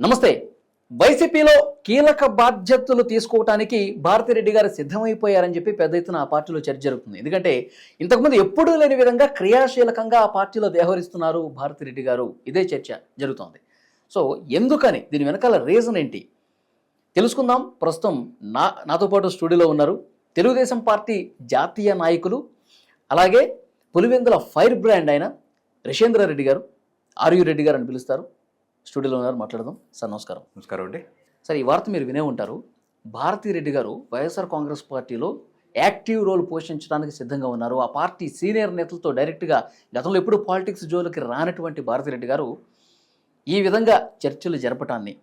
నమస్తే. వైసీపీలో కీలక బాధ్యతలు తీసుకోవటానికి భారతిరెడ్డి గారు సిద్ధమైపోయారని చెప్పి పెద్ద ఎత్తున ఆ పార్టీలో చర్చ జరుగుతుంది. ఎందుకంటే ఇంతకుముందు ఎప్పుడూ లేని విధంగా క్రియాశీలకంగా ఆ పార్టీలో వ్యవహరిస్తున్నారు భారతిరెడ్డి గారు. ఇదే చర్చ జరుగుతోంది. సో ఎందుకని? దీని వెనకాల రీజన్ ఏంటి? తెలుసుకుందాం. ప్రస్తుతం నా నాతో పాటు స్టూడియోలో ఉన్నారు తెలుగుదేశం పార్టీ జాతీయ నాయకులు అలాగే పులివెందుల ఫైర్ బ్రాండ్ అయిన రెడ్డి గారు ఆర్యు రెడ్డి గారు అని పిలుస్తారు. స్టూడియోలో ఉన్నారు మాట్లాడదాం. సార్ నమస్కారం. నమస్కారం అండి. సార్ ఈ వార్త మీరు వినే ఉంటారు. భారతీ రెడ్డి గారు వైఎస్ఆర్ కాంగ్రెస్ పార్టీలో యాక్టివ్ రోల్ పోషించడానికి సిద్ధంగా ఉన్నారు. ఆ పార్టీ సీనియర్ నేతలతో డైరెక్ట్గా గతంలో ఎప్పుడు పాలిటిక్స్ జోలికి రానటువంటి భారతీ రెడ్డి గారు ఈ విధంగా చర్చలు జరపటాన్ని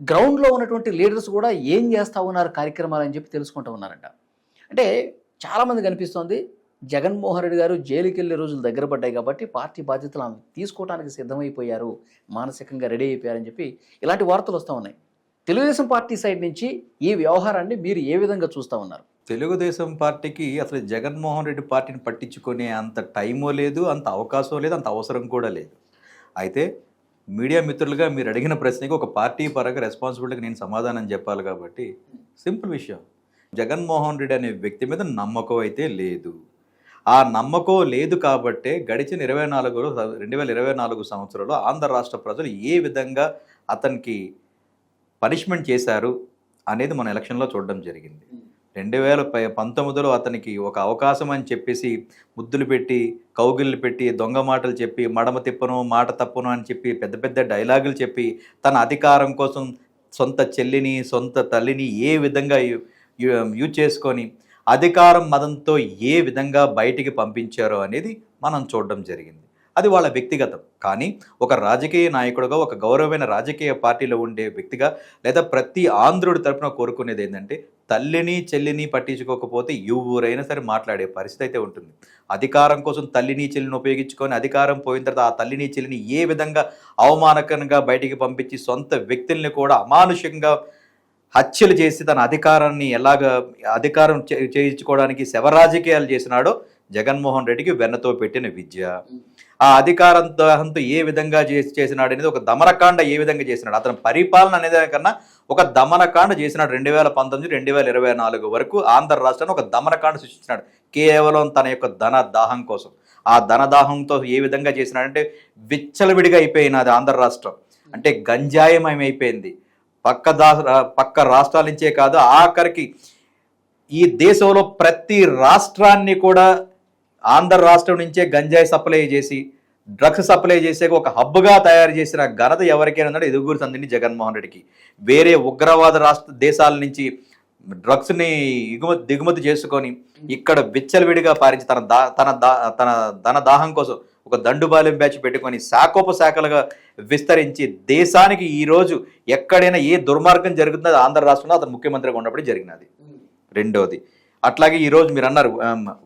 గ్రౌండ్లో ఉన్నటువంటి లీడర్స్ కూడా ఏం చేస్తా ఉన్నారు కార్యక్రమాలు అని చెప్పి తెలుసుకుంటూ ఉన్నారంట. అంటే చాలామంది కనిపిస్తోంది జగన్మోహన్ రెడ్డి గారు జైలుకి వెళ్ళే రోజులు దగ్గర పడ్డాయి కాబట్టి పార్టీ బాధ్యతలు ఆమె తీసుకోవడానికి సిద్ధమైపోయారు. మానసికంగా రెడీ అయిపోయారని చెప్పి ఇలాంటి వార్తలు వస్తూ ఉన్నాయి. తెలుగుదేశం పార్టీ సైడ్ నుంచి ఈ వ్యవహారాన్ని మీరు ఏ విధంగా చూస్తూ ఉన్నారు? తెలుగుదేశం పార్టీకి అసలు జగన్మోహన్ రెడ్డి పార్టీని పట్టించుకునే అంత టైమో లేదు అంత అవకాశం లేదు అంత అవసరం కూడా లేదు. అయితే మీడియా మిత్రులుగా మీరు అడిగిన ప్రశ్నకి ఒక పార్టీ పరంగా రెస్పాన్సిబిలిటీకి నేను సమాధానం చెప్పాలి కాబట్టి సింపుల్ విషయం. జగన్మోహన్ రెడ్డి అనే వ్యక్తి మీద నమ్మకం అయితే లేదు. ఆ నమ్మకం లేదు కాబట్టే గడిచిన ఇరవై నాలుగు రెండు వేల ఇరవై నాలుగు సంవత్సరంలో ఆంధ్ర రాష్ట్ర ప్రజలు ఏ విధంగా అతనికి పనిష్మెంట్ చేశారు అనేది మన ఎలక్షన్లో చూడడం జరిగింది. రెండు వేల పంతొమ్మిదిలో అతనికి ఒక అవకాశం అని చెప్పేసి ముద్దులు పెట్టి కౌగిళ్ళు పెట్టి దొంగ మాటలు చెప్పి మడమ తిప్పను మాట తప్పను అని చెప్పి పెద్ద పెద్ద డైలాగులు చెప్పి తన అధికారం కోసం సొంత చెల్లిని సొంత తల్లిని ఏ విధంగా యూజ్ చేసుకొని అధికారం మదంతో ఏ విధంగా బయటికి పంపించారో అనేది మనం చూడడం జరిగింది. అది వాళ్ళ వ్యక్తిగతం. కానీ ఒక రాజకీయ నాయకుడుగా ఒక గౌరవమైన రాజకీయ పార్టీలో ఉండే వ్యక్తిగా లేదా ప్రతి ఆంధ్రుడి తరపున కోరుకునేది ఏంటంటే తల్లిని చెల్లిని పట్టించుకోకపోతే ఎవరైనా సరే మాట్లాడే పరిస్థితి అయితే ఉంటుంది. అధికారం కోసం తల్లిని చెల్లిని ఉపయోగించుకొని అధికారం పోయిన తర్వాత ఆ తల్లిని చెల్లిని ఏ విధంగా అవమానకరంగా బయటికి పంపించి సొంత వ్యక్తుల్ని కూడా అమానుషంగా హత్యలు చేసి తన అధికారాన్ని ఎలాగ అధికారం చే- చేయించుకోవడానికి శవరాజకీయాలు చేసినాడో జగన్మోహన్ రెడ్డికి వెన్నతో పెట్టిన విద్య. ఆ అధికారం దాహంతో ఏ విధంగా చేసి చేసినాడు అనేది ఒక దమనకాండ ఏ విధంగా చేసినాడు? అతని పరిపాలన అనేది కన్నా ఒక దమనకాండ చేసినాడు రెండు వేల పంతొమ్మిది రెండు వేల ఇరవై నాలుగు వరకు ఆంధ్ర రాష్ట్రాన్ని ఒక దమనకాండ సృష్టించినాడు. కేవలం తన యొక్క ధన దాహం కోసం. ఆ ధన దాహంతో ఏ విధంగా చేసినాడంటే విచ్చలవిడిగా అయిపోయినది ఆంధ్ర రాష్ట్రం. అంటే గంజాయమయం అయిపోయింది పక్క దా పక్క రాష్ట్రాల నుంచే కాదు ఆఖరికి ఈ దేశంలో ప్రతి రాష్ట్రాన్ని కూడా ఆంధ్ర రాష్ట్రం నుంచే గంజాయి సప్లై చేసి డ్రగ్స్ సప్లై చేసే ఒక హబ్గా తయారు చేసిన ఘనత ఎవరికైనా ఉన్నాడు ఎదుగురు సందిని జగన్మోహన్ రెడ్డికి. వేరే ఉగ్రవాద రాష్ట్ర దేశాల నుంచి డ్రగ్స్ని ఎగుమతి దిగుమతి చేసుకొని ఇక్కడ విచ్చలవిడిగా పారించి తన దా తన దా తన ధన దాహం కోసం ఒక దండుబాలెం బ్యాచ్ పెట్టుకొని శాఖోపశాఖలుగా విస్తరించి దేశానికి ఈరోజు ఎక్కడైనా ఏ దుర్మార్గం జరుగుతుందో ఆంధ్ర రాష్ట్రంలో అతను ముఖ్యమంత్రిగా ఉన్నప్పుడు జరిగినది. రెండోది అట్లాగే ఈరోజు మీరు అన్నారు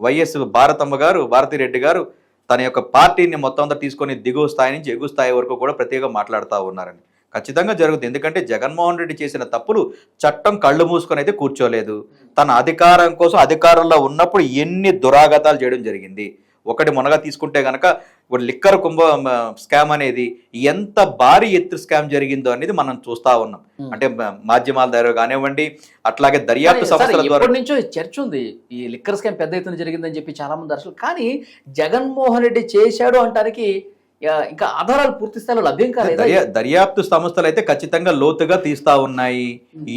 వైఎస్ భారతమ్మ గారు భారతిరెడ్డి గారు తన యొక్క పార్టీని మొత్తం అంతా తీసుకొని దిగువ స్థాయి నుంచి ఎగువ స్థాయి వరకు కూడా ప్రత్యేకంగా మాట్లాడుతూ ఉన్నారని. ఖచ్చితంగా జరుగుతుంది. ఎందుకంటే జగన్మోహన్ రెడ్డి చేసిన తప్పులు చట్టం కళ్ళు మూసుకొని అయితే కూర్చోలేదు. తన అధికారం కోసం అధికారంలో ఉన్నప్పుడు ఎన్ని దురాగతాలు చేయడం జరిగింది. ఒకటి మొనగా తీసుకుంటే గనక ఇప్పుడు లిక్కర్ కుంభ స్కామ్ అనేది ఎంత భారీ ఎత్తు స్కామ్ జరిగిందో అనేది మనం చూస్తా ఉన్నాం. అంటే మాధ్యమాల ద్వారా కానివ్వండి అట్లాగే దర్యాప్తు సంస్థల ద్వారా నుంచో చర్చ ఉంది. ఈ లిక్కర్ స్కామ్ పెద్ద ఎత్తున జరిగిందని చెప్పి చాలా మంది అసలు కానీ జగన్మోహన్ రెడ్డి చేశాడు అంటానికి ఇంకా ఆధారాలు పూర్తి స్థాయిలో లభ్యం కాలేదా? దర్యా దర్యాప్తు సంస్థలు అయితే ఖచ్చితంగా లోతుగా తీస్తా ఉన్నాయి.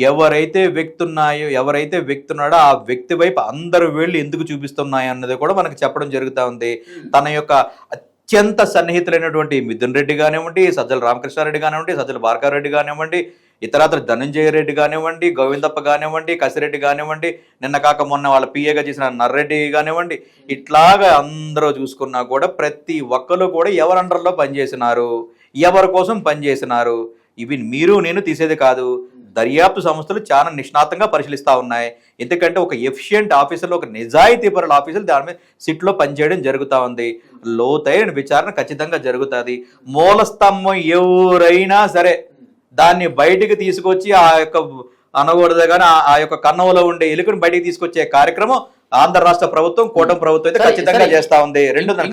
ఎవరైతే వ్యక్తి ఉన్నాయో ఎవరైతే వ్యక్తి ఉన్నాడో ఆ వ్యక్తి వైపు అందరు వేళ్ళు ఎందుకు చూపిస్తున్నాయి అన్నది కూడా మనకు చెప్పడం జరుగుతూ ఉంది. తన యొక్క అత్యంత సన్నిహితులైనటువంటి మిథున్ రెడ్డి కానివ్వండి సజ్జల రామకృష్ణారెడ్డి కానివ్వండి సజ్జల భార్గారెడ్డి కానివ్వండి ఇతరత్ర ధనంజయ రెడ్డి కానివ్వండి గోవిందప్ప కానివ్వండి కసిరెడ్డి కానివ్వండి నిన్న కాక మొన్న వాళ్ళ పిఏగా చేసిన నర్రెడ్డి కానివ్వండి ఇట్లాగా అందరూ చూసుకున్నా కూడా ప్రతి ఒక్కరు కూడా ఎవరు అండర్లో పనిచేసినారు ఎవరి కోసం పనిచేసినారు ఇవి మీరు నేను తీసేది కాదు. దర్యాప్తు సంస్థలు చాలా నిష్ణాతంగా పరిశీలిస్తూ ఉన్నాయి. ఎందుకంటే ఒక ఎఫిషియంట్ ఆఫీసర్లు ఒక నిజాయితీ పరుల ఆఫీసర్లు దాని మీద సిట్లో పనిచేయడం జరుగుతూ ఉంది. లోతైన విచారణ ఖచ్చితంగా జరుగుతుంది. మూలస్తంభం ఎవరైనా సరే దాన్ని బయటికి తీసుకొచ్చి ఆ యొక్క అనకూడదు కానీ ఆ- యొక్క కన్నంలో ఉండే ఎలుకను బయటికి తీసుకొచ్చే కార్యక్రమం ఆంధ్ర రాష్ట్ర ప్రభుత్వం కూటమి ప్రభుత్వం అయితే ఖచ్చితంగా. చేస్తా ఉంది. రెండు కంప్లీట్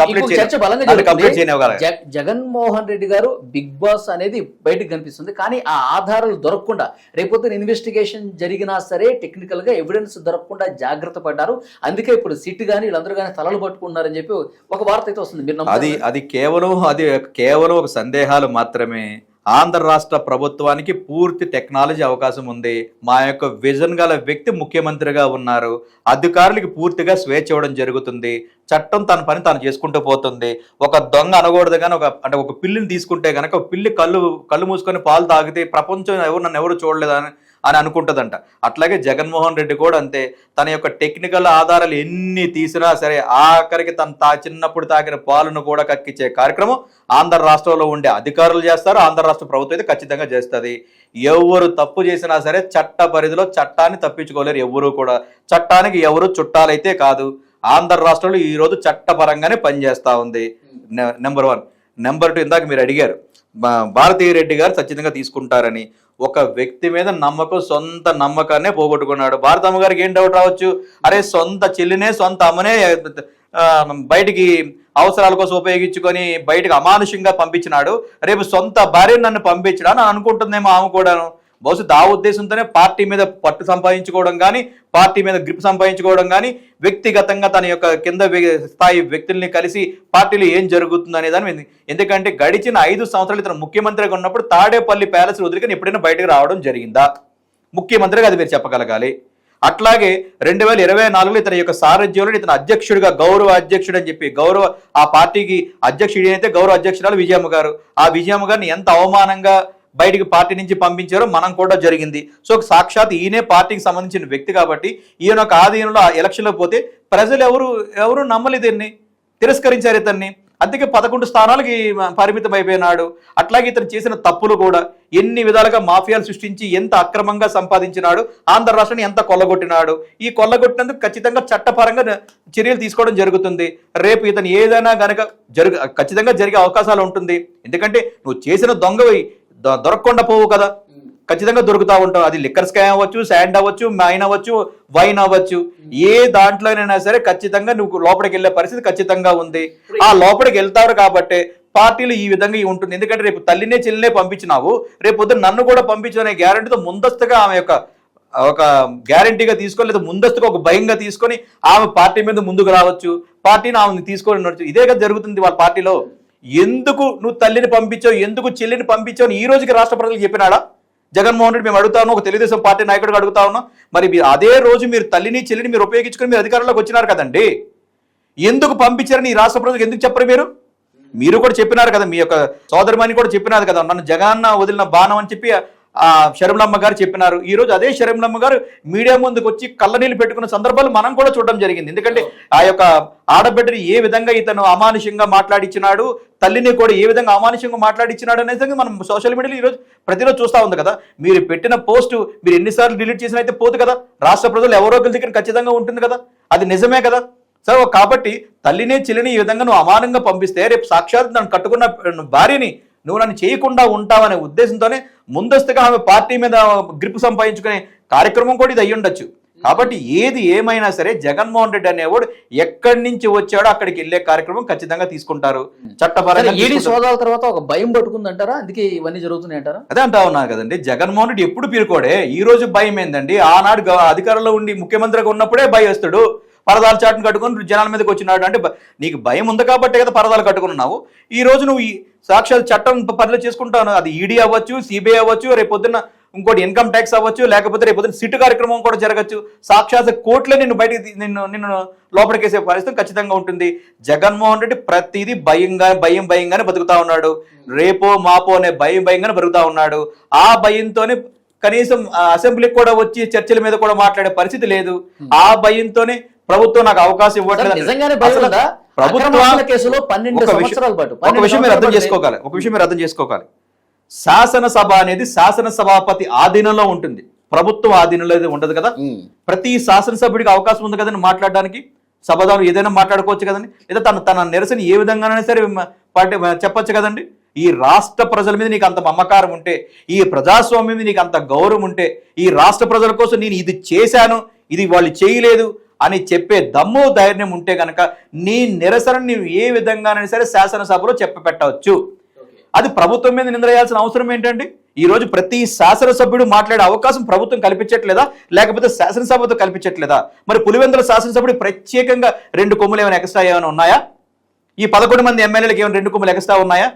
కంప్లీట్ జగన్మోహన్ రెడ్డి గారు బిగ్ బాస్ అనేది బయటకు కనిపిస్తుంది. కానీ ఆ ఆధారాలు దొరకకుండా రేపొద్దున ఇన్వెస్టిగేషన్ జరిగినా సరే టెక్నికల్గా ఎవిడెన్స్ దొరకకుండా జాగ్రత్త పడ్డారు. అందుకే ఇప్పుడు సిట్ గానీ వీళ్ళందరూ కానీ తలలు పట్టుకున్నారని చెప్పి ఒక వార్త అయితే వస్తుంది. మీరు? అది అది కేవలం అది కేవలం ఒక సందేహాలు మాత్రమే. ఆంధ్ర రాష్ట్ర ప్రభుత్వానికి పూర్తి టెక్నాలజీ అవకాశం ఉంది. మా యొక్క విజన్ గల వ్యక్తి ముఖ్యమంత్రిగా ఉన్నారు. అధికారులకి పూర్తిగా స్వేచ్ఛ ఇవ్వడం జరుగుతుంది. చట్టం తన పని తాను చేసుకుంటూ పోతుంది. ఒక దొంగ అనకూడదు కానీ ఒక అంటే ఒక పిల్లిని తీసుకుంటే కనుక పిల్లి కళ్ళు కళ్ళు మూసుకొని పాలు తాగితే ప్రపంచం ఎవరు నన్ను ఎవరు చూడలేదని అని అనుకుంటుందంట. అట్లాగే జగన్మోహన్ రెడ్డి కూడా అంతే. తన యొక్క టెక్నికల్ ఆధారాలు ఎన్ని తీసినా సరే ఆఖరికి తను తా చిన్నప్పుడు తాగిన పాలను కూడా కక్కించే కార్యక్రమం ఆంధ్ర రాష్ట్రంలో ఉండే అధికారులు చేస్తారు. ఆంధ్ర రాష్ట్ర ప్రభుత్వం అయితే ఖచ్చితంగా చేస్తుంది. ఎవరు తప్పు చేసినా సరే చట్ట పరిధిలో చట్టాన్ని తప్పించుకోలేరు ఎవరు కూడా. చట్టానికి ఎవరు చుట్టాలైతే కాదు. ఆంధ్ర రాష్ట్రంలో ఈరోజు చట్టపరంగానే పనిచేస్తూ ఉంది. Number one. నెంబర్ టూ ఇందాక మీరు అడిగారు. భారతీయ రెడ్డి గారు ఖచ్చితంగా తీసుకుంటారని. ఒక వ్యక్తి మీద నమ్మకం సొంత నమ్మకాన్నే పోగొట్టుకున్నాడు. భారతమ్మ గారికి ఏం డౌట్ రావచ్చు? అరే సొంత చెల్లినే సొంత అమ్మనే బయటికి అవసరాల కోసం ఉపయోగించుకొని బయటకు అమానుషంగా పంపించినాడు. రేపు సొంత భార్య నన్ను పంపించడా? అని అనుకుంటుందేమో ఆమె కూడాను. బహుశా ఆ ఉద్దేశంతోనే పార్టీ మీద పట్టు సంపాదించుకోవడం కానీ పార్టీ మీద గ్రిప్ సంపాదించుకోవడం కానీ వ్యక్తిగతంగా తన యొక్క కింద స్థాయి వ్యక్తుల్ని కలిసి పార్టీలో ఏం జరుగుతుంది అనే ఎందుకంటే గడిచిన ఐదు సంవత్సరాలు ఇతను ముఖ్యమంత్రిగా ఉన్నప్పుడు తాడేపల్లి ప్యాలెస్ వదిలికని ఎప్పుడైనా బయటకు రావడం జరిగిందా? ముఖ్యమంత్రిగా అది మీరు చెప్పగలగాలి. అట్లాగే రెండు వేల ఇరవై నాలుగులో ఇతని యొక్క సారథ్యంలో ఇతను అధ్యక్షుడిగా గౌరవ అధ్యక్షుడు అని చెప్పి గౌరవ ఆ పార్టీకి అధ్యక్షుడి అయితే గౌరవ అధ్యక్షురాలు విజయమ్మ గారు ఆ విజయమ్మ గారిని ఎంత అవమానంగా బయటికి పార్టీ నుంచి పంపించారో మనం కూడా జరిగింది. సో సాక్షాత్ ఈయనే పార్టీకి సంబంధించిన వ్యక్తి కాబట్టి ఈయన ఒక ఆధీనంలో ఎలక్షన్లో పోతే ప్రజలు ఎవరు ఎవరు నమ్మలేదు దీన్ని తిరస్కరించారు ఇతన్ని. అందుకే పదకొండు స్థానాలకి పరిమితం అయిపోయినాడు. అట్లాగే ఇతను చేసిన తప్పులు కూడా ఎన్ని విధాలుగా మాఫియాలు సృష్టించి ఎంత అక్రమంగా సంపాదించినాడు ఆంధ్ర రాష్ట్రాన్ని ఎంత కొల్లగొట్టినాడు. ఈ కొల్లగొట్టినందుకు ఖచ్చితంగా చట్టపరంగా చర్యలు తీసుకోవడం జరుగుతుంది. రేపు ఇతను ఏదైనా గనక జరుగు ఖచ్చితంగా జరిగే అవకాశాలు ఉంటుంది. ఎందుకంటే నువ్వు చేసిన దొంగవి దొరకకుండా పోవు కదా. ఖచ్చితంగా దొరుకుతా ఉంటావు. అది లిక్కర్ స్కామ్ అవ్వచ్చు శాండ్ అవ్వచ్చు మైన్ అవ్వచ్చు వైన్ అవ్వచ్చు. ఏ దాంట్లోనైనా సరే ఖచ్చితంగా నువ్వు లోపలికి వెళ్ళే పరిస్థితి ఖచ్చితంగా ఉంది. ఆ లోపలికి వెళ్తారు కాబట్టి పార్టీలు ఈ విధంగా ఉంటుంది. ఎందుకంటే రేపు తల్లినే చెల్లినే పంపించినావు. రేపు పొద్దున్న నన్ను కూడా పంపించు అనే గ్యారంటీతో ముందస్తుగా ఆమె యొక్క ఒక గ్యారంటీగా తీసుకొని లేదా ముందస్తుగా ఒక భయంగా తీసుకొని ఆమె పార్టీ మీద ముందుకు రావచ్చు. పార్టీని ఆమెను తీసుకొని నడుచు. ఇదే కదా జరుగుతుంది వాళ్ళ పార్టీలో. ఎందుకు నువ్వు తల్లిని పంపించావు? ఎందుకు చెల్లిని పంపించావు అని ఈ రోజుకి రాష్ట్ర ప్రజలకు చెప్పినాడా? జగన్మోహన్ రెడ్డి మేము అడుగుతాను ఒక తెలుగుదేశం పార్టీ నాయకుడిగా అడుగుతా ఉన్నాం. మరి మీరు అదే రోజు మీరు తల్లిని చెల్లిని మీరు ఉపయోగించుకుని మీరు అధికారంలోకి వచ్చినారు కదండి. ఎందుకు పంపించారని ఈ రాష్ట్ర ప్రజలకు ఎందుకు చెప్పరు మీరు? మీరు కూడా చెప్పినారు కదా మీ యొక్క సోదరిమణి కూడా చెప్పినారు కదా నన్ను జగన్న వదిలిన బాణం అని చెప్పి ఆ గారు చెప్పినారు. ఈరోజు అదే శర్మలమ్మ గారు మీడియా ముందుకు వచ్చి కళ్ళనీళ్ళు పెట్టుకున్న సందర్భాలు మనం కూడా చూడడం జరిగింది. ఎందుకంటే ఆ యొక్క ఆడబిడ్డని ఏ విధంగా ఇతను అమానుషంగా మాట్లాడిచ్చినాడు తల్లిని కూడా ఏ విధంగా అమానుషంగా మాట్లాడించినాడు అనేది మనం సోషల్ మీడియాలో ఈరోజు ప్రతిరోజు చూస్తా ఉంది కదా. మీరు పెట్టిన పోస్ట్ మీరు ఎన్నిసార్లు డిలీట్ చేసిన అయితే పోదు కదా. రాష్ట్ర ప్రజలు ఎవరో ఒకరి దగ్గర ఖచ్చితంగా ఉంటుంది కదా. అది నిజమే కదా. సో కాబట్టి తల్లిని చెల్లిని ఈ విధంగా నువ్వు అమానంగా పంపిస్తే రేపు సాక్షాత్ నన్ను కట్టుకున్న భార్యని నువ్వు నన్ను చేయకుండా ఉంటావనే ఉద్దేశంతోనే ముందస్తుగా ఆమె పార్టీ మీద గ్రిప్ సంపాదించుకునే కార్యక్రమం కూడా ఇది అయ్యి ఉండొచ్చు. కాబట్టి ఏది ఏమైనా సరే జగన్మోహన్ రెడ్డి అనేవాడు ఎక్కడి నుంచి వచ్చాడో అక్కడికి వెళ్ళే కార్యక్రమం ఖచ్చితంగా తీసుకుంటారు. చట్టపరంగా. సోదాల తర్వాత ఒక భయం పట్టుకుందంటారా? అందుకే ఇవన్నీ జరుగుతున్నాయి అంటారా? అదే అంటా ఉన్నా కదండి జగన్మోహన్ రెడ్డి ఎప్పుడు పీరుకోడే? ఈ రోజు భయం ఏందండి? ఆనాడు అధికారంలో ఉండి ముఖ్యమంత్రిగా ఉన్నప్పుడే భయస్తుడు. పరదాలు చాటును కట్టుకొని జనాల మీదకి వచ్చినాడు. అంటే నీకు భయం ఉంది కాబట్టే కదా పరదాలు కట్టుకున్నావు ఈ రోజు నువ్వు ఈ సాక్షాత్ చట్టం పనిలో చేసుకుంటాను. అది ఈడీ అవ్వచ్చు సిబిఐ అవ్వచ్చు రేపు పొద్దున్న ఇంకోటి ఇన్కమ్ ట్యాక్స్ అవ్వచ్చు లేకపోతే రేపు పొద్దున్న సిట్ కార్యక్రమం కూడా జరగచ్చు. సాక్షాత్ కోర్టులో నిన్ను బయటికి నిన్ను నిన్ను నిన్ను లోపలికేసే పరిస్థితి ఖచ్చితంగా ఉంటుంది. జగన్మోహన్ రెడ్డి ప్రతిదీ భయంగా భయం భయంగానే బతుకుతా ఉన్నాడు. రేపో మాపో అనే భయం భయంగానే బతుకుతా ఉన్నాడు. ఆ భయంతోనే కనీసం ఆ అసెంబ్లీకి కూడా వచ్చి చర్చల మీద కూడా మాట్లాడే పరిస్థితి లేదు. ఆ భయంతోనే ప్రభుత్వం నాకు అవకాశం ఇవ్వట్లేదు ప్రభుత్వం కేసులో పన్నెండు విషయం- సంవత్సరాల పాటు ఒక పన్నెండు విషయం మీరు అర్థం చేసుకోవాలి ఒక విషయం మీరు అర్థం చేసుకోవాలి. శాసనసభ అనేది శాసనసభాపతి ఆధీనంలో ఉంటుంది. ప్రభుత్వం ఆధీనంలో అయితే ఉండదు కదా. ప్రతి శాసనసభ్యుడికి అవకాశం ఉంది కదండి మాట్లాడడానికి? సభదానం ఏదైనా మాట్లాడుకోవచ్చు కదండి? లేదా తన తన నిరసన ఏ విధంగానైనా సరే పార్టీ చెప్పొచ్చు కదండి? ఈ రాష్ట్ర ప్రజల మీద నీకు అంత మమకారం ఉంటే ఈ ప్రజాస్వామ్యం మీద నీకు అంత గౌరవం ఉంటే ఈ రాష్ట్ర ప్రజల కోసం నేను ఇది చేశాను ఇది వాళ్ళు చేయలేదు అని చెప్పే దమ్ము ధైర్యం ఉంటే గనక నీ నిరసన నీవు ఏ విధంగానైనా సరే శాసనసభలో చెప్పి పెట్టవచ్చు అది ప్రభుత్వం మీద నిందలేయాల్సిన అవసరం ఏంటండి? ఈ రోజు ప్రతి శాసనసభ్యుడు మాట్లాడే అవకాశం ప్రభుత్వం కల్పించట్లేదా? లేకపోతే శాసనసభతో కల్పించట్లేదా? మరి పులివెందుల శాసనసభ్యుడు ప్రత్యేకంగా రెండు కొమ్ములు ఏమైనా ఎక్స్ట్రా ఏమైనా ఉన్నాయా? ఈ పదకొండు మంది ఎమ్మెల్యేలకు ఏమైనా రెండు కొమ్ములు ఎక్స్ట్రా ఉన్నాయా?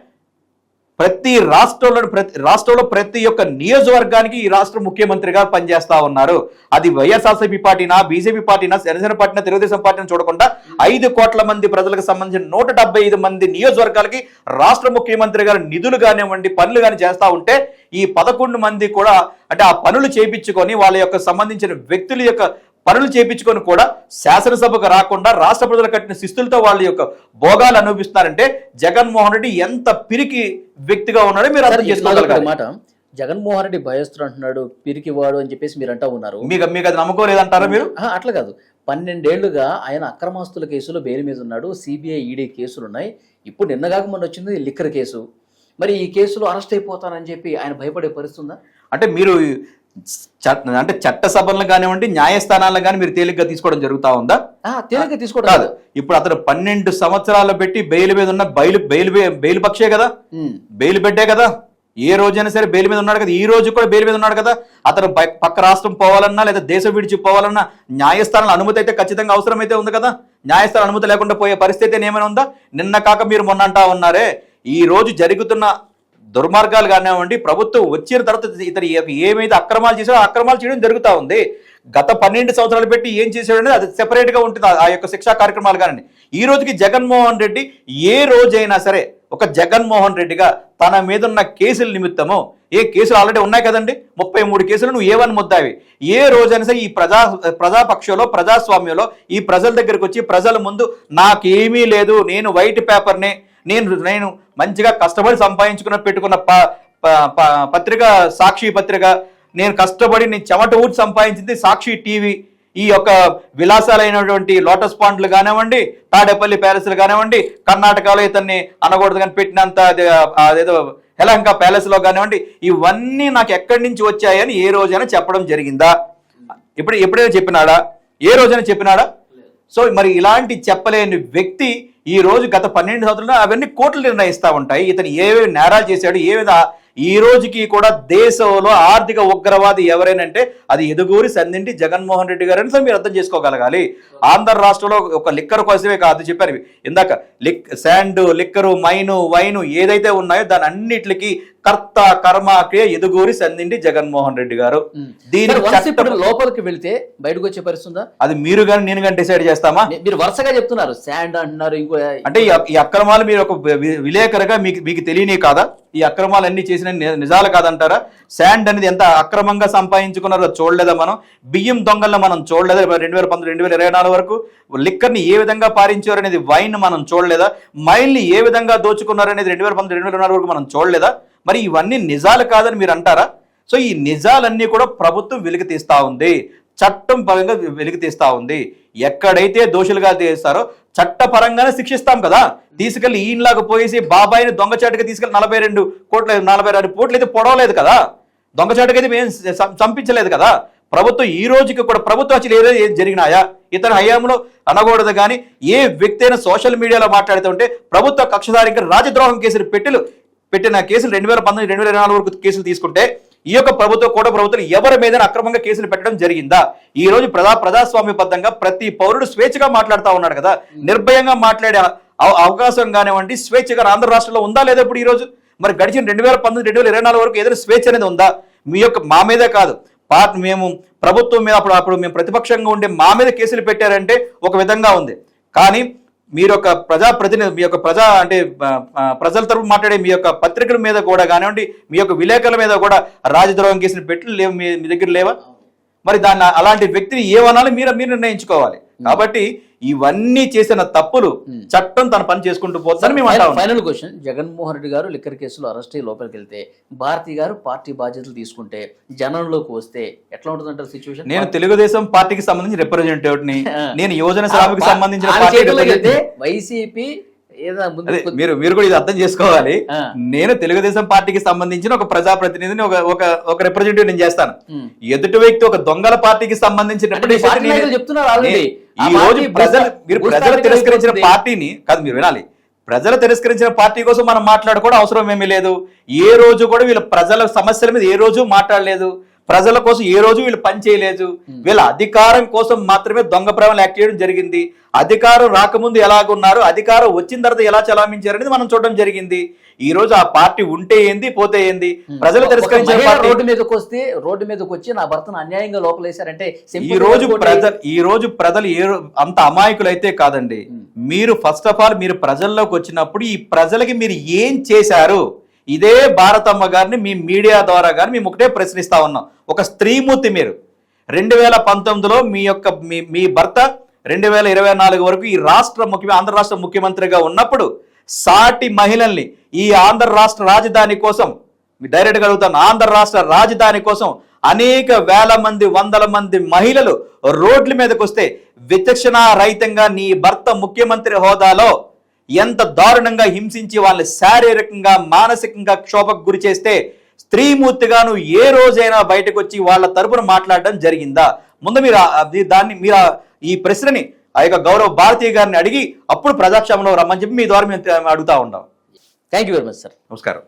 ప్రతి రాష్ట్రంలో ప్రతి రాష్ట్రంలో ప్రతి ఒక్క నియోజకవర్గానికి ఈ రాష్ట్ర ముఖ్యమంత్రిగా పనిచేస్తా ఉన్నారు. అది వైఎస్ఆర్సీపీ పార్టీనా బీజేపీ పార్టీనా జనసేన పార్టీనా తెలుగుదేశం పార్టీని చూడకుండా ఐదు కోట్ల మంది ప్రజలకు సంబంధించిన నూట ఐదు మంది నియోజకవర్గాలకి రాష్ట్ర ముఖ్యమంత్రి గారు నిధులు కానివ్వండి పనులు కానీ చేస్తూ ఉంటే ఈ పదకొండు మంది కూడా అంటే ఆ పనులు చేపించుకొని వాళ్ళ యొక్క సంబంధించిన వ్యక్తుల యొక్క పనులు చేపించుకొని కూడా శాసనసభకు రాకుండా రాష్ట్ర ప్రజలు కట్టిన శిస్తులతో వాళ్ళ యొక్క భోగాలు అనుభవిస్తున్నారంటే జగన్మోహన్ రెడ్డి ఎంత పిరికి వ్యక్తిగా ఉన్నాడో మీరు అర్థం చేసుకోగలగాలి. మాట. జగన్మోహన్ రెడ్డి భయస్తుడు అంటున్నాడు పిరికివాడు అని చెప్పేసి మీరు అంటా ఉన్నారు. మీకు మీకు అది నమ్మకం లేదంటారా మీరు? అట్లా కాదు. పన్నెండేళ్ళుగా ఆయన అక్రమాస్తుల కేసులో బెయిల్ మీద ఉన్నాడు సిబిఐ ఈడీ కేసులు ఉన్నాయి. ఇప్పుడు నిన్నగాక మొన్న వచ్చింది లిక్కర్ కేసు. మరి ఈ కేసులో అరెస్ట్ అయిపోతానని చెప్పి ఆయన భయపడే పరిస్థితి ఉందా? అంటే మీరు చట్ట అంటే చట్టసభలను కానివ్వండి న్యాయస్థానాలను కానీ మీరు తేలిగ్గా తీసుకోవడం జరుగుతా ఉందా? తేలిక తీసుకోవడం కాదు. ఇప్పుడు అతను పన్నెండు సంవత్సరాలు పెట్టి బెయిల్ మీద ఉన్న బెయిల్ బెయిల్ బెయిల్ పక్షే కదా. బెయిల్ పెట్టే కదా? ఏ రోజైనా సరే బెయిల్ మీద ఉన్నాడు కదా? ఈ రోజు కూడా బెయిల్ మీద ఉన్నాడు కదా? అతను పక్క రాష్ట్రం పోవాలన్నా లేదా దేశం విడిచి పోవాలన్నా న్యాయస్థానాల అనుమతి అయితే ఖచ్చితంగా అవసరమైతే ఉంది కదా? న్యాయస్థానం అనుమతి లేకుండా పోయే పరిస్థితి అయితే ఏమైనా ఉందా? నిన్న కాక మీరు మొన్న అంటా ఉన్నారే ఈ రోజు జరుగుతున్న దుర్మార్గాలు కానివ్వండి ప్రభుత్వం వచ్చిన తర్వాత ఇతను ఏమైతే అక్రమాలు చేశాడో అక్రమాలు చేయడం జరుగుతూ ఉంది. గత పన్నెండు సంవత్సరాలు పెట్టి ఏం చేశాడనేది అది సెపరేట్గా ఉంటుంది. ఆ- ఆ యొక్క శిక్షా కార్యక్రమాలు కానీ ఈ రోజుకి జగన్మోహన్ రెడ్డి ఏ రోజైనా సరే ఒక జగన్మోహన్ రెడ్డిగా తన మీద ఉన్న కేసుల నిమిత్తము ఏ కేసులు ఆల్రెడీ ఉన్నాయి కదండి? ముప్పై మూడు కేసులు నువ్వు ఏవని ముద్దావి. ఏ రోజైనా సరే ఈ ప్రజా ప్రజాపక్షంలో ప్రజాస్వామ్యంలో ఈ ప్రజల దగ్గరికి వచ్చి ప్రజల ముందు నాకేమీ లేదు నేను వైట్ పేపర్ని నేను నేను మంచిగా కష్టపడి సంపాదించుకున్న పెట్టుకున్న ప ప- ప- పత్రిక సాక్షి పత్రిక నేను కష్టపడి నేను చెమట ఊడ్చి సంపాదించింది సాక్షి టీవీ. ఈ యొక్క విలాసాలైనటువంటి లోటస్ పాండ్లు కానివ్వండి తాడేపల్లి ప్యాలెస్లు కానివ్వండి కర్ణాటకలో ఇతన్ని అనకూడదు కానీ పెట్టినంత అది, అదేదో హెలంక ప్యాలెస్లో కానివ్వండి ఇవన్నీ నాకు ఎక్కడి నుంచి వచ్చాయని ఏ రోజైనా చెప్పడం జరిగిందా? ఇప్పుడు ఎప్పుడైనా చెప్పినాడా? ఏ రోజైనా చెప్పినాడా? సో మరి ఇలాంటి చెప్పలేని వ్యక్తి ఈ రోజు గత పన్నెండు సంవత్సరాలు అవన్నీ కోట్లు నిర్ణయిస్తూ ఉంటాయి. ఇతను ఏవేవి నేరాలు చేశాడు ఏ విధ ఈ రోజుకి కూడా దేశంలో ఆర్థిక ఉగ్రవాది ఎవరైనంటే అది ఎదుగూరి సందింటి జగన్మోహన్ రెడ్డి గారు అంటే మీరు అర్థం చేసుకోగలగాలి. ఆంధ్ర రాష్ట్రంలో ఒక లిక్కర్ కోసమే కాదు చెప్పారు. ఇందాక లిక్ శాండ్ లిక్కరు మైను వైను ఏదైతే ఉన్నాయో దాని అన్నిటికి కర్త కర్మ క్రియ ఎదుగూరి సందింటి జగన్మోహన్ రెడ్డి గారు. దీనికి ఇప్పుడు లోపలికి వెళ్తే బయటకు వచ్చే పరిస్థితి ఉందా? అది మీరు కానీ నేను కానీ డిసైడ్ చేస్తామా? మీరు వరుసగా చెప్తున్నారు. శాండ్ అంటున్నారు ఇంకో అంటే ఈ అక్- ఈ అక్రమాలు మీరు ఒక విలేకరుగా మీకు మీకు తెలియని కాదా? ఈ అక్రమాలు అన్ని చేసిన నిజాలు కాదంటారా? శాండ్ అనేది ఎంత అక్రమంగా సంపాదించుకున్నారో చూడలేదా మనం? బియ్యం దొంగలను మనం చూడలేదా? రెండు వేల పంతొమ్మిది రెండు వేల ఇరవై నాలుగు వరకు లిక్కర్ని ఏ విధంగా పారించారు అనేది వైన్ మనం చూడలేదా? మైల్ని ఏ విధంగా దోచుకున్నారు అనేది రెండు వేల పంతొమ్మిది రెండు వేల ఇరవై నాలుగు వరకు మనం చూడలేదా? మరి ఇవన్నీ నిజాలు కాదని మీరు అంటారా? సో ఈ నిజాలన్నీ కూడా ప్రభుత్వం వెలికి ఉంది. చట్టం పరంగా వెలికి ఉంది. ఎక్కడైతే దోషులుగా తీస్తారో చట్టపరంగానే శిక్షిస్తాం కదా. తీసుకెళ్ళి ఈయనలాగా పోయేసి బాబాయిని దొంగచాటుగా తీసుకెళ్ళి నలభై రెండు కోట్ల నలభై రెండు కోట్లు అయితే పొడవలేదు కదా. దొంగచాటుగా అయితే మేము చంపించలేదు కదా. ప్రభుత్వం ఈ రోజుకి కూడా ప్రభుత్వం అసలు ఏదో ఏం జరిగినాయా? ఇతని హయాంలో అనకూడదు కానీ ఏ వ్యక్తి అయినా సోషల్ మీడియాలో మాట్లాడుతుంటే ప్రభుత్వ కక్షదారికి రాజద్రోహం కేసులు పెట్టెలు పెట్టిన కేసులు రెండు వేల పంతొమ్మిది రెండు వేల ఇరవై నాలుగు వరకు కేసులు తీసుకుంటే ఈ యొక్క ప్రభుత్వ కూడా ప్రభుత్వం ఎవరి మీద అక్రమంగా కేసులు పెట్టడం జరిగిందా? ఈ రోజు ప్రజా ప్రజాస్వామ్యబద్ధంగా ప్రతి పౌరుడు స్వేచ్ఛగా మాట్లాడుతూ ఉన్నాడు కదా. నిర్భయంగా మాట్లాడే అవ- అవకాశం కానివ్వండి స్వేచ్ఛగా ఆంధ్ర రాష్ట్రంలో ఉందా లేదా ఇప్పుడు ఈ రోజు? మరి గడిచిన రెండు వేల పంతొమ్మిది రెండు వేల ఇరవై నాలుగు వరకు ఏదైనా స్వేచ్ఛ అనేది ఉందా? మీ యొక్క మా మీదే కాదు. పార్టీ మేము ప్రభుత్వం మీద అప్పుడు అప్పుడు మేము ప్రతిపక్షంగా ఉండే మా మీద కేసులు పెట్టారంటే ఒక విధంగా ఉంది. కానీ మీరు ఒక ప్రజా ప్రతినిధి మీ యొక్క ప్రజా అంటే ప్రజల తరపు మాట్లాడే మీ యొక్క పత్రికల మీద కూడా కానివ్వండి మీ యొక్క విలేకరుల మీద కూడా రాజద్రోహం కేసులు పెట్టి లేవు మీ మీ దగ్గర లేవా? మరి దాన్ని అలాంటి వ్యక్తిని ఏమనాలి మీరు మీరు నిర్ణయించుకోవాలి? కాబట్టి ఇవన్నీ చేసిన తప్పులు చట్టం తన పని చేసుకుంటూ పోతుందని మేము. ఫైనల్ క్వశ్చన్ జగన్మోహన్ రెడ్డి గారు లిక్కర్ కేసులో అరెస్ట్ అయ్యి లోపలికి వెళ్తే భారతి గారు పార్టీ బాధ్యతలు తీసుకుంటే జనంలోకి వస్తే ఎట్లా ఉంటుందంటారు సిచ్యువేషన్ నేను తెలుగుదేశం పార్టీకి సంబంధించి రిప్రజెంటేటివ్ని నేను యువజన శ్రామికి సంబంధించిన వైసీపీ మీరు మీరు కూడా ఇది అర్థం చేసుకోవాలి. నేను తెలుగుదేశం పార్టీకి సంబంధించిన ఒక ప్రజాప్రతినిధిని ఒక ఒక ఒక రిప్రజెంటేటివ్ నేను చేస్తాను. ఉమ్. ఎదుటి వ్యక్తి ఒక దొంగల పార్టీకి సంబంధించిన చెప్తున్నారు ఆల్రెడీ ఈ రోజు ప్రజలు మీరు ప్రజలు తిరస్కరించిన. పార్టీని కాదు మీరు వినాలి. ప్రజలు తిరస్కరించిన పార్టీ కోసం మనం మాట్లాడుకోవడం అవసరం ఏమీ లేదు. ఏ రోజు కూడా వీళ్ళ ప్రజల సమస్యల మీద ఏ రోజు మాట్లాడలేదు. ప్రజల కోసం ఏ రోజు వీళ్ళు పని చేయలేదు. వీళ్ళ అధికారం కోసం మాత్రమే దొంగ ప్రేమలు యాక్ట్ చేయడం జరిగింది. అధికారం రాకముందు ఎలాగున్నారు? అధికారం వచ్చిన తర్వాత ఎలా చలామించారు అనేది మనం చూడడం జరిగింది. ఈ రోజు ఆ పార్టీ ఉంటే ఏంది పోతే ఏంది? ప్రజలు పార్టీ రోడ్డు మీదకి వస్తే రోడ్డు మీదకి వచ్చి నా భర్తను అన్యాయంగా లోపలేశారంటే ఈ రోజు ప్రజలు ఈ రోజు ప్రజలు ఏ అంత అమాయకులు అయితే కాదండి మీరు ఫస్ట్ ఆఫ్ ఆల్ మీరు ప్రజల్లోకి వచ్చినప్పుడు ఈ ప్రజలకి మీరు ఏం చేశారు? ఇదే భారతమ్మ గారిని మీ మీడియా ద్వారా కానీ మేము ఒకటే ప్రశ్నిస్తా ఉన్నాం. ఒక స్త్రీమూర్తి మీరు. రెండు వేల పంతొమ్మిదిలో మీ యొక్క మీ మీ భర్త రెండు వేల ఇరవై నాలుగు వరకు ఈ రాష్ట్ర ముఖ్య ఆంధ్ర రాష్ట్ర ముఖ్యమంత్రిగా ఉన్నప్పుడు సాటి మహిళల్ని ఈ ఆంధ్ర రాష్ట్ర రాజధాని కోసం డైరెక్ట్గా అడుగుతాను ఆంధ్ర రాష్ట్ర రాజధాని కోసం అనేక వేల మంది వందల మంది మహిళలు రోడ్ల మీదకి వస్తే విచక్షణ రహితంగా నీ భర్త ముఖ్యమంత్రి హోదాలో ఎంత దారుణంగా హింసించి వాళ్ళని శారీరకంగా మానసికంగా క్షోభకు గురి చేస్తే స్త్రీమూర్తిగా నువ్వు ఏ రోజైనా బయటకు వచ్చి వాళ్ళ తరపున మాట్లాడడం జరిగిందా? ముందు మీరు అది- దాన్ని మీరు ఈ ప్రశ్నని ఆ యొక్క గౌరవ భారతీయ గారిని అడిగి అప్పుడు ప్రజాక్షేమంలో రమ్మని చెప్పి మీ ద్వారా మేము అడుగుతా ఉంటాం. Thank you very much sir నమస్కారం.